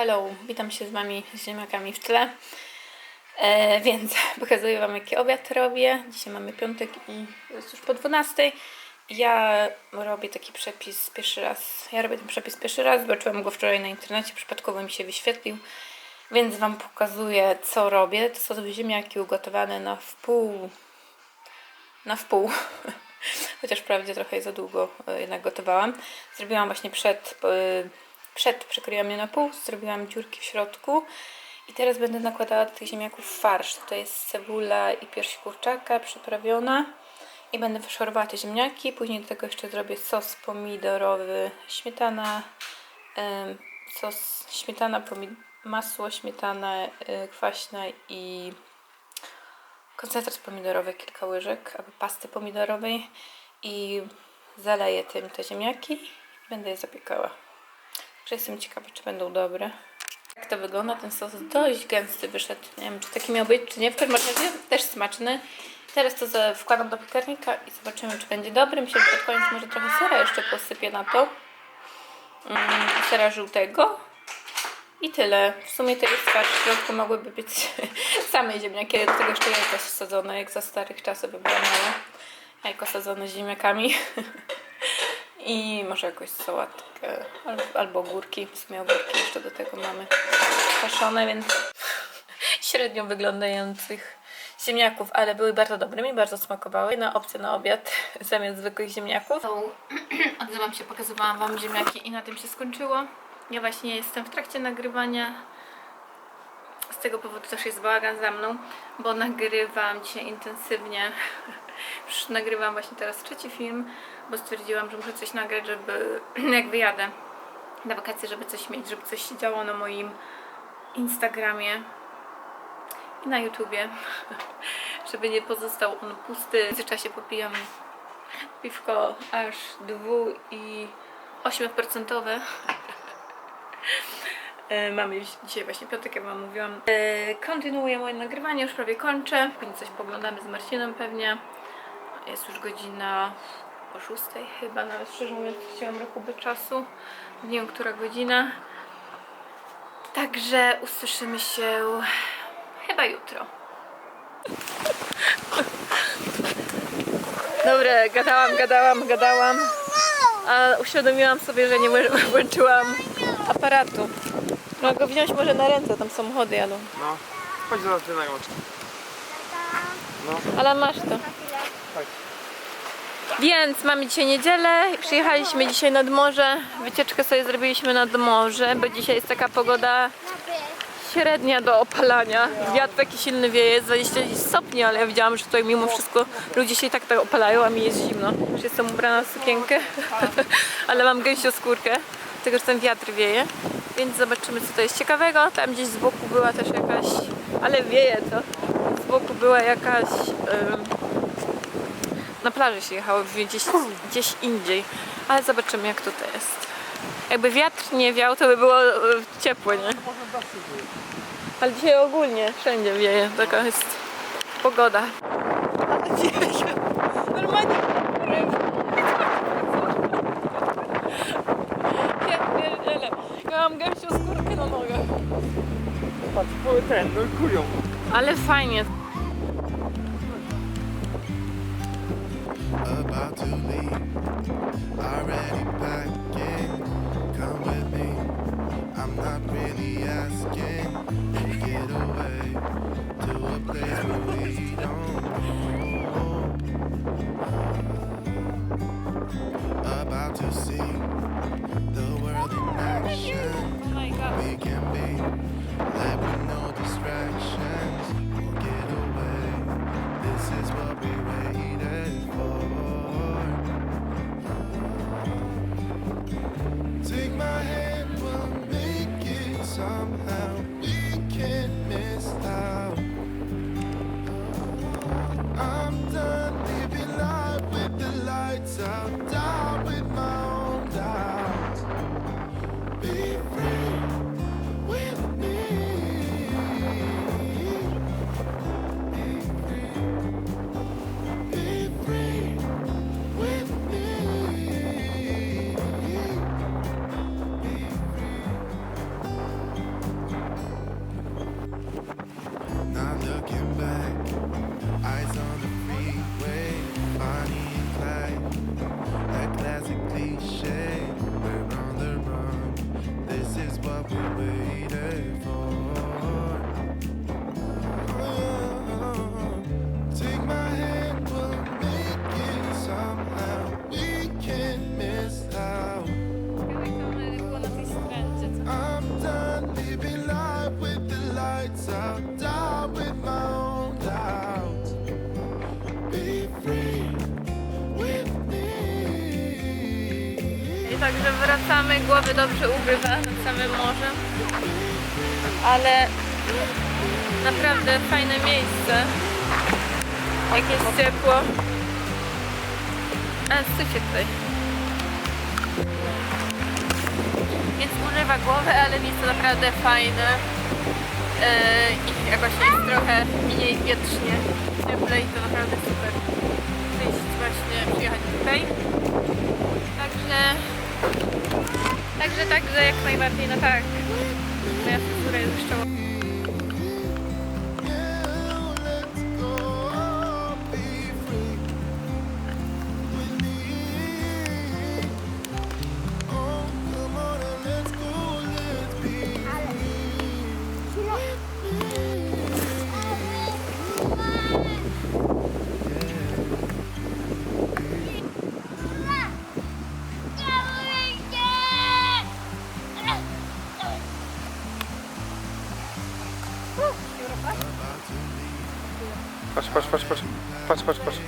Hello, witam się z Wami z ziemniakami w tle. E, więc pokazuję Wam, jaki obiad robię. Dzisiaj mamy piątek i jest już po 12. Ja robię taki przepis pierwszy raz. Ja robię ten przepis pierwszy raz, zobaczyłam go wczoraj na internecie, przypadkowo mi się wyświetlił. Więc Wam pokazuję, co robię. To są ziemniaki ugotowane na wpół. Na wpół. Chociaż wprawdzie trochę za długo e, jednak gotowałam. Zrobiłam właśnie przed, e, przed przekroiłam je na pół, zrobiłam dziurki w środku. I teraz będę nakładała do tych ziemniaków farsz. To jest cebula i pierś kurczaka przyprawiona. I będę wyszorowała te ziemniaki. Później do tego jeszcze zrobię sos pomidorowy, śmietana, sos śmietana, pomid- masło, śmietana y, kwaśna i koncentrat pomidorowy, kilka łyżek, albo pasty pomidorowej i zaleję tym te ziemniaki i będę je zapiekała. Także jestem ciekawa, czy będą dobre. Jak to wygląda? Ten sos dość gęsty wyszedł. Nie wiem, czy taki miał być, czy nie. W każdym razie też smaczny. Teraz to wkładam do piekarnika i zobaczymy, czy będzie dobry. Myślę, że pod koniec może trochę sera jeszcze posypię na to. Mm, sera żółtego. I tyle. W sumie to jest farsz. W środku mogłyby być same ziemniaki, do tego jeszcze jajka sadzone, jak za starych czasów by było małe. Jajko sadzone ziemniakami. I może jakąś sałatkę albo, ogórki. W sumie ogórki jeszcze do tego mamy kwaszone, więc średnio wyglądających ziemniaków, ale były bardzo dobre, mi bardzo smakowały. Na opcję na obiad zamiast zwykłych ziemniaków. Odzywam się, pokazywałam Wam ziemniaki i na tym się skończyło. Ja właśnie jestem w trakcie nagrywania. Z tego powodu też jest bałagan za mną, bo nagrywam dzisiaj intensywnie. Nagrywam właśnie teraz trzeci film, bo stwierdziłam, że muszę coś nagrać, żeby jak wyjadę na wakacje, żeby coś mieć, żeby coś się działo na moim Instagramie i na YouTubie, żeby nie pozostał on pusty. W międzyczasie popijam piwko aż dwu i 8%. E, Mamy dzisiaj właśnie piątek, jak Wam mówiłam. E, Kontynuuję moje nagrywanie, już prawie kończę. Później coś poglądamy z Marcinem pewnie. Jest już godzina po szóstej chyba, nawet szczerze mówiąc chciałam rachubę czasu. Nie wiem, która godzina. Także usłyszymy się chyba jutro. Dobra, gadałam, gadałam, gadałam. A uświadomiłam sobie, że nie włączyłam aparatu. No go wziąć może na ręce, tam samochody jadą. No, chodź do nas na łączkę. No, Ale masz to. tak. Więc mamy dzisiaj niedzielę, przyjechaliśmy dzisiaj nad morze, wycieczkę sobie zrobiliśmy nad morze, bo dzisiaj jest taka pogoda średnia do opalania. Wiatr taki silny wieje, jest 20 stopni, ale ja widziałam, że tutaj mimo wszystko ludzie się i tak tak opalają, a mi jest zimno. Już jestem ubrana w sukienkę, ale mam gęsioskórkę, tego że ten wiatr wieje. Więc zobaczymy co to jest ciekawego. Tam gdzieś z boku była też jakaś, ale wieje to. Z boku była jakaś... Ym, na plaży się jechało gdzieś, gdzieś indziej, ale zobaczymy jak tutaj jest. Jakby wiatr nie wiał, to by było e, ciepło, nie? Ale dzisiaj ogólnie wszędzie wieje, taka jest pogoda. Normalnie Ja pierdzielę. Ja mam gęsią skórkę na nogach. Patrz, ten, no kują. Ale fajnie. All right. Także wracamy, głowy dobrze ugrywa nad samym morzem. Ale naprawdę fajne miejsce. Jak jest ciepło. A, stójcie tutaj. Więc używa głowy, ale miejsce naprawdę fajne. Yy, I jakoś jest trochę mniej wietrznie, cieplej, to naprawdę super. Przyjść właśnie, przyjechać tutaj. Także Także, także jak najbardziej, no tak. Moja fryzura jest jeszcze Patrz, patrz, patrz, patrz. Patrz, patrz,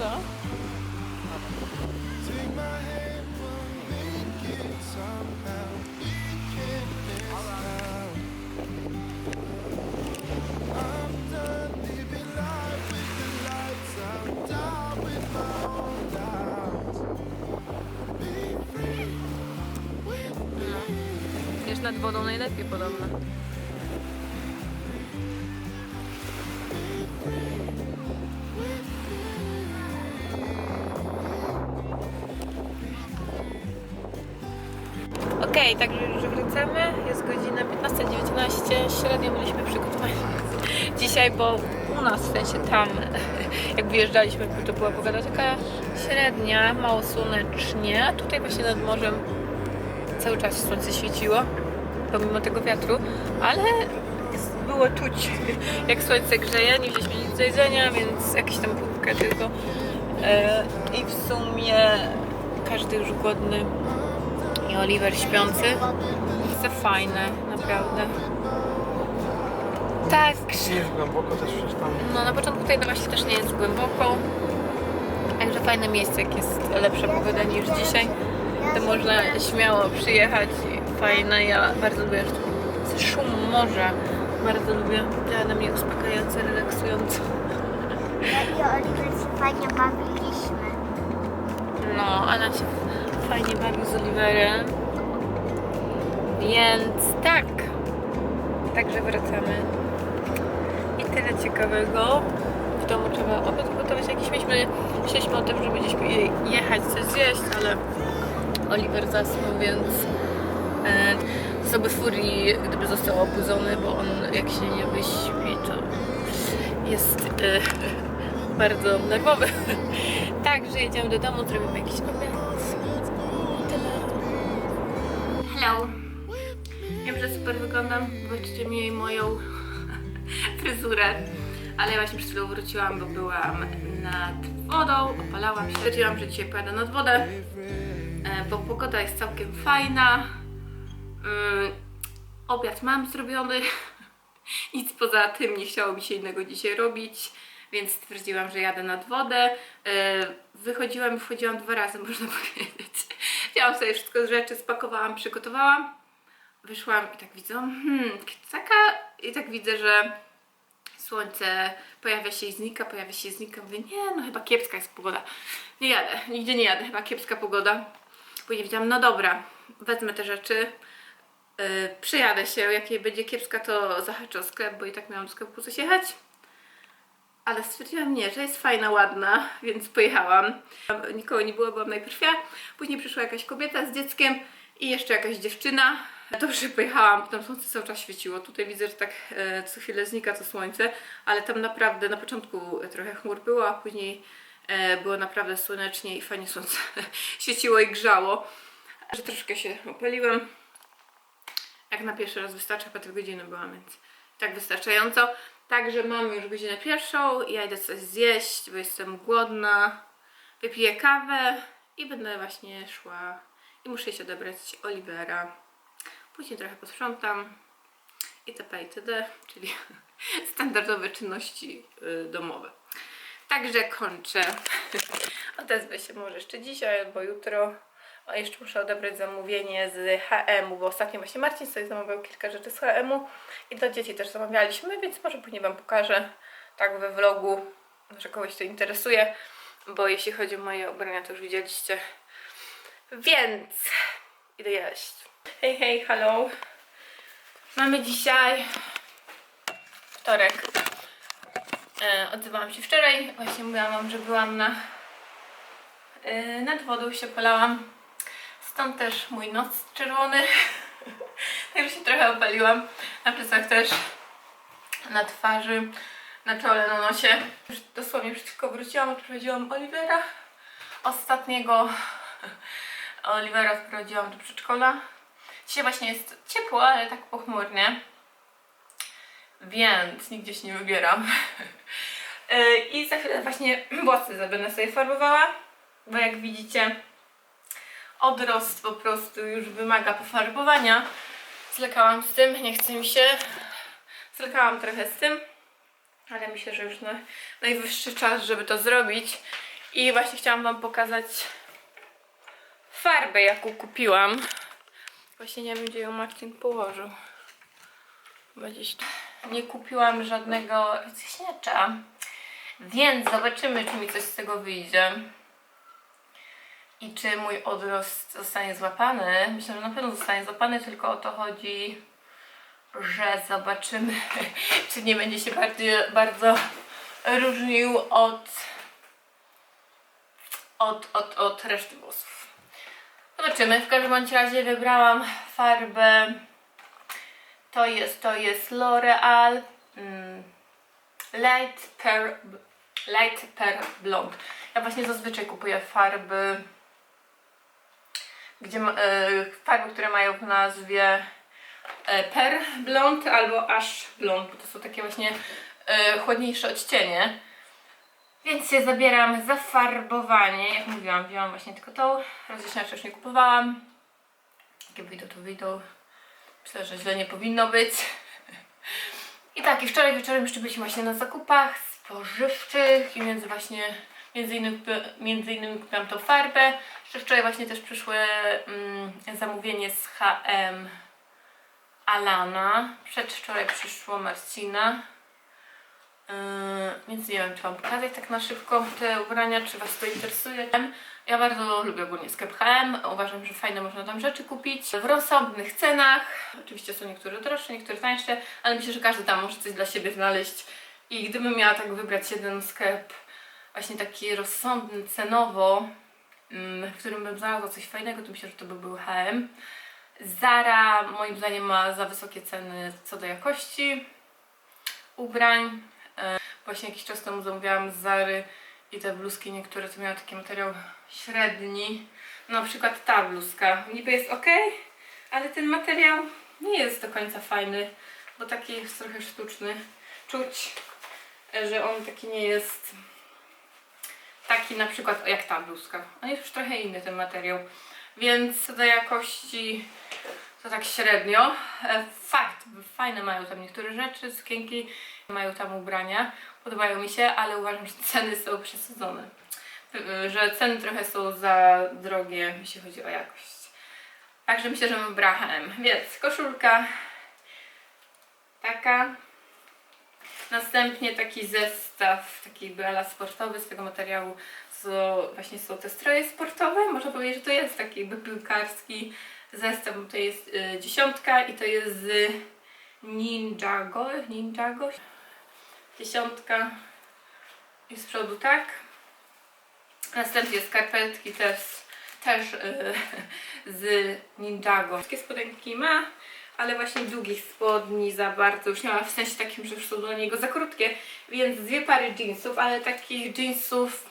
me. Wiesz, nad wodą najlepiej podobno. Okej, także już wracamy. Jest godzina 15.19. Średnio byliśmy przygotowani dzisiaj, bo u nas, w sensie tam, jak wyjeżdżaliśmy, to była pogoda taka średnia, mało słonecznie. Tutaj właśnie nad morzem cały czas słońce świeciło, pomimo tego wiatru, ale było czuć, jak słońce grzeje. Nie wzięliśmy nic do jedzenia, więc jakieś tam półkę tylko. E, I w sumie każdy już głodny i Oliver śpiący. Jest fajne, naprawdę. Tak, Nie jest głęboko też przecież tam. no na początku tutaj właśnie też nie jest głęboko. Także fajne miejsce, jak jest lepsza pogoda niż dzisiaj. To można śmiało przyjechać i fajne. Ja bardzo lubię szum morza. Bardzo lubię. Działa na mnie uspokajająco, relaksująco. Ja i Oliver się fajnie bawiliśmy. No, Anna się fajnie bawi z Oliverem. Więc tak. Także wracamy. I tyle ciekawego. W domu trzeba obiad gotować jakiś. Myśmy myśleliśmy o tym, żeby gdzieś je- jechać coś zjeść, ale Oliver zasnął, więc e, sobie furii, gdyby został obudzony, bo on jak się nie wyśpi, to jest e, bardzo nerwowy. Także jedziemy do domu, zrobimy jakiś obiad. Hello. Wiem, że super wyglądam. Zobaczycie mi moją fryzurę. Ale ja właśnie przed chwilą wróciłam, bo byłam nad wodą, opalałam się. Stwierdziłam, że dzisiaj pojadę nad wodę, e, bo pogoda jest całkiem fajna. Ym, Obiad mam zrobiony. Nic poza tym nie chciało mi się innego dzisiaj robić, więc stwierdziłam, że jadę nad wodę. E, Wychodziłam i wchodziłam dwa razy, można powiedzieć. Wzięłam sobie wszystko z rzeczy, spakowałam, przygotowałam. Wyszłam i tak widzę, hmm, taka, i tak widzę, że słońce pojawia się i znika, pojawia się i znika. Mówię, nie, no chyba kiepska jest pogoda. Nie jadę, nigdzie nie jadę, chyba kiepska pogoda. Później widziałam, no dobra, wezmę te rzeczy, yy, przyjadę się, jak jej będzie kiepska, to zahaczę o sklep, bo i tak miałam do sklepu coś jechać. Ale stwierdziłam, nie, że jest fajna, ładna, więc pojechałam. Nikogo nie było, byłam najpierw ja, później przyszła jakaś kobieta z dzieckiem i jeszcze jakaś dziewczyna. Dobrze pojechałam, tam słońce cały czas świeciło. Tutaj widzę, że tak e, co chwilę znika to słońce, ale tam naprawdę na początku trochę chmur było, a później e, było naprawdę słonecznie i fajnie słońce świeciło i grzało. Że troszkę się opaliłem. Jak na pierwszy raz wystarcza, po tej godziny byłam, więc tak wystarczająco. Także mamy już godzinę pierwszą, ja idę coś zjeść, bo jestem głodna. Wypiję kawę i będę właśnie szła i muszę się odebrać Olivera. Później trochę posprzątam itp. itd., czyli standardowe czynności y, domowe. Także kończę. Odezwę się może jeszcze dzisiaj albo jutro. O, jeszcze muszę odebrać zamówienie z HM-u, bo ostatnio właśnie Marcin sobie zamawiał kilka rzeczy z HM-u i dla dzieci też zamawialiśmy, więc może później Wam pokażę tak we vlogu, że kogoś to interesuje, bo jeśli chodzi o moje ubrania, to już widzieliście. Więc idę jeść. Hej, hej, hello. Mamy dzisiaj wtorek. E, odzywałam się wczoraj. Właśnie mówiłam wam, że byłam na e, nad wodą się polałam. Stąd też mój nos czerwony. Także się trochę opaliłam. Na plecach też. Na twarzy, na czole, na nosie. Już dosłownie chwilką wróciłam, odprowadziłam Olivera. Ostatniego Olivera wprowadziłam do przedszkola. Dzisiaj właśnie jest ciepło, ale tak pochmurnie. Więc nigdzie się nie wybieram. Yy, I za chwilę właśnie włosy będę sobie farbowała, bo jak widzicie odrost po prostu już wymaga pofarbowania. Zlekałam z tym, nie chce mi się. Zlekałam trochę z tym, ale myślę, że już na, najwyższy czas, żeby to zrobić. I właśnie chciałam Wam pokazać farbę, jaką kupiłam. Właśnie nie wiem, gdzie ją Marcin położył. Chyba Gdzieś. Nie kupiłam żadnego rozjaśniacza. Więc zobaczymy, czy mi coś z tego wyjdzie. I czy mój odrost zostanie złapany. Myślę, że na pewno zostanie złapany, tylko o to chodzi, że zobaczymy, czy nie będzie się bardziej, bardzo różnił od, od, od, od reszty włosów. Zobaczymy. W każdym bądź razie wybrałam farbę. To jest, to jest L'Oreal mm, Light Per Light Per Blonde. Ja właśnie zazwyczaj kupuję farby, gdzie e, farby, które mają w nazwie e, Per Blonde albo Ash Blonde, bo to są takie właśnie e, chłodniejsze odcienie. Więc się zabieram za farbowanie. Jak mówiłam, wzięłam właśnie tylko tą. Rozjaśniacza już nie kupowałam. Jakie wyjdą, to wyjdą. Myślę, że źle nie powinno być. I tak, i wczoraj wieczorem jeszcze byliśmy właśnie na zakupach spożywczych i między właśnie między innymi, między innymi kupiłam tą farbę. Jeszcze wczoraj właśnie też przyszły mm, zamówienie z HM Alana. Przedwczoraj przyszło Marcina. Yy, więc nie wiem, czy Wam pokazać tak na szybko te ubrania, czy Was to interesuje. Ja bardzo lubię ogólnie sklep H&M. Uważam, że fajne można tam rzeczy kupić w rozsądnych cenach. Oczywiście są niektóre droższe, niektóre tańsze, ale myślę, że każdy tam może coś dla siebie znaleźć. I gdybym miała tak wybrać jeden sklep, właśnie taki rozsądny cenowo, mm, w którym bym znalazła coś fajnego, to myślę, że to by był H&M. Zara moim zdaniem ma za wysokie ceny co do jakości ubrań. E, Właśnie jakiś czas temu zamówiłam z Zary i te bluzki niektóre to miały taki materiał średni. Na przykład ta bluzka niby jest ok, ale ten materiał nie jest do końca fajny, bo taki jest trochę sztuczny. Czuć, że on taki nie jest taki na przykład jak ta bluzka. On jest już trochę inny ten materiał. Więc do jakości to tak średnio. E, Fakt, fajne mają tam niektóre rzeczy, sukienki, mają tam ubrania, podobają mi się, ale uważam, że ceny są przesadzone. Y, Że ceny trochę są za drogie, jeśli chodzi o jakość. Także myślę, że wybrała H&M. Więc koszulka taka. Następnie taki zestaw, taki ala sportowy z tego materiału co właśnie są te stroje sportowe. Można powiedzieć, że to jest taki jakby piłkarski zestaw, bo to jest y, dziesiątka i to jest z Ninjago, Ninjago. Dziesiątka i z przodu tak. Następnie skarpetki też też y, z Ninjago. Wszystkie spodenki ma, ale właśnie długich spodni za bardzo już nie ma, w sensie takim, że już są do niego za krótkie, więc dwie pary jeansów, ale takich jeansów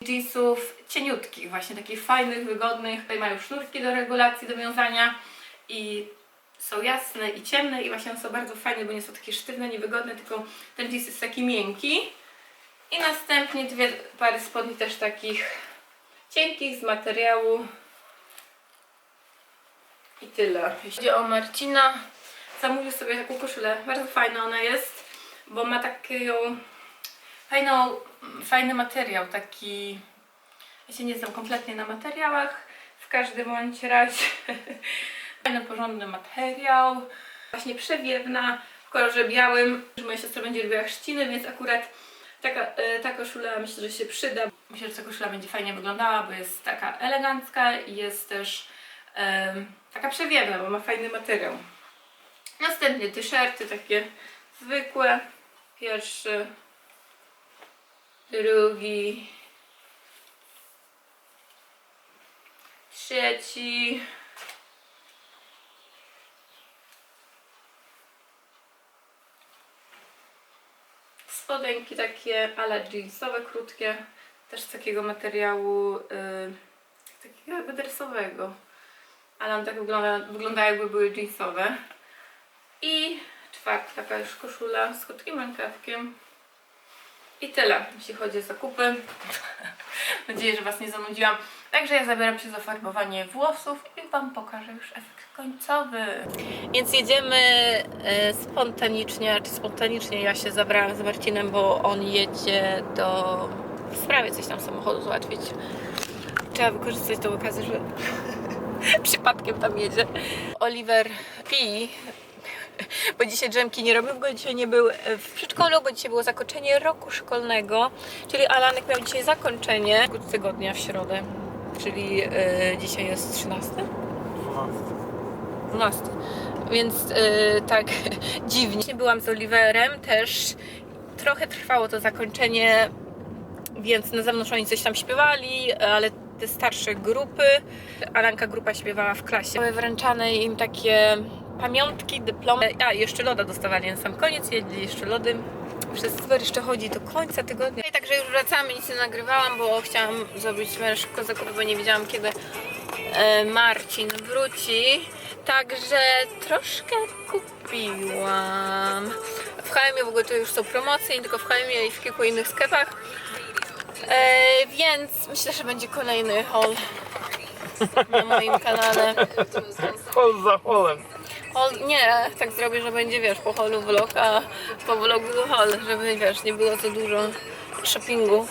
jeansów cieniutkich, właśnie takich fajnych, wygodnych. Tutaj mają sznurki do regulacji, do wiązania i są jasne i ciemne i właśnie są bardzo fajne, bo nie są takie sztywne, niewygodne, tylko ten jeans jest taki miękki. I następnie dwie pary spodni też takich cienkich z materiału. I tyle. Jeśli chodzi o Marcina, zamówił sobie taką koszulę. Bardzo fajna ona jest, bo ma taką fajną, fajny materiał, taki... Ja się nie znam kompletnie na materiałach, w każdym bądź razie fajny, porządny materiał, właśnie przewiewna, w kolorze białym. Moja siostra będzie robiła chrzciny, więc akurat taka, e, ta koszula myślę, że się przyda. Myślę, że ta koszula będzie fajnie wyglądała, bo jest taka elegancka i jest też taka przewiewna, bo ma fajny materiał. Następnie t-shirty takie zwykłe. Pierwszy, drugi, trzeci. Spodenki takie ale jeansowe, krótkie, też z takiego materiału yy, takiego jakby dresowego. Ale on tak wygląda, wygląda jakby były jeansowe. I czwarta taka już koszula z krótkim rękawkiem. I tyle, jeśli chodzi o zakupy. Mam nadzieję, że Was nie zanudziłam. Także ja zabieram się za farbowanie włosów i Wam pokażę już efekt końcowy. Więc jedziemy e, spontanicznie, czy spontanicznie ja się zabrałam z Marcinem, bo on jedzie do w sprawie coś tam samochodu załatwić. Trzeba wykorzystać tą okazję, że przypadkiem tam jedzie. Oliver pi, bo dzisiaj drzemki nie robił, bo dzisiaj nie był w przedszkolu, bo dzisiaj było zakończenie roku szkolnego, czyli Alanek miał dzisiaj zakończenie tygodnia w środę, czyli e, dzisiaj jest 13? 12. Więc e, tak dziwnie. Byłam z Oliverem też. Trochę trwało to zakończenie, więc na zewnątrz oni coś tam śpiewali, ale starsze grupy, Alanka grupa śpiewała w klasie. Były wręczane im takie pamiątki, dyplomy. A, jeszcze loda dostawali na sam koniec, jedli jeszcze lody. Super jeszcze chodzi do końca tygodnia. I także już wracamy, nic nie nagrywałam, bo chciałam zrobić szybko zakupy, bo nie wiedziałam kiedy e, Marcin wróci. Także troszkę kupiłam. W HM w ogóle to już są promocje, nie tylko w HM, i w kilku innych sklepach. E, więc myślę, że będzie kolejny haul na moim kanale. Hol za holem. Haul, nie, tak zrobię, że będzie, wiesz, po holu vlog, a po vlogu haul, żeby, wiesz, nie było za dużo shoppingu.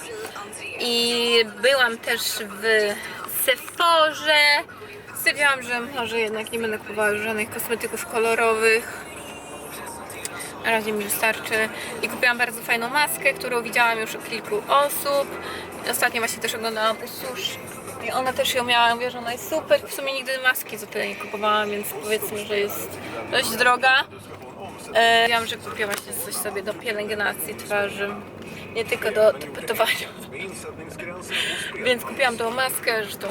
I byłam też w Sephorze. Stwierdziłam, że może jednak nie będę kupowała żadnych kosmetyków kolorowych. Na razie mi wystarczy. I kupiłam bardzo fajną maskę, którą widziałam już u kilku osób. Ostatnio właśnie też oglądałam u Susz. I ona też ją miała, mówię, że ona jest super. W sumie nigdy maski za tyle nie kupowałam, więc powiedzmy, że jest dość droga. E, Wiem, że kupię właśnie coś sobie do pielęgnacji twarzy, nie tylko do tapetowania. Więc kupiłam tą maskę, zresztą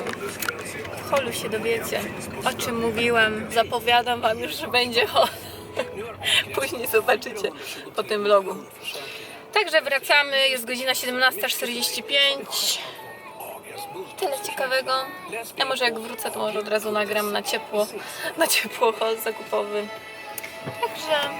w holu się dowiecie, o czym mówiłam. Zapowiadam Wam już, że będzie hol. Później zobaczycie po tym vlogu. Także wracamy, jest godzina 17.45. Tyle ciekawego. Ja może jak wrócę, to może od razu nagram na ciepło, na ciepło zakupowy. Także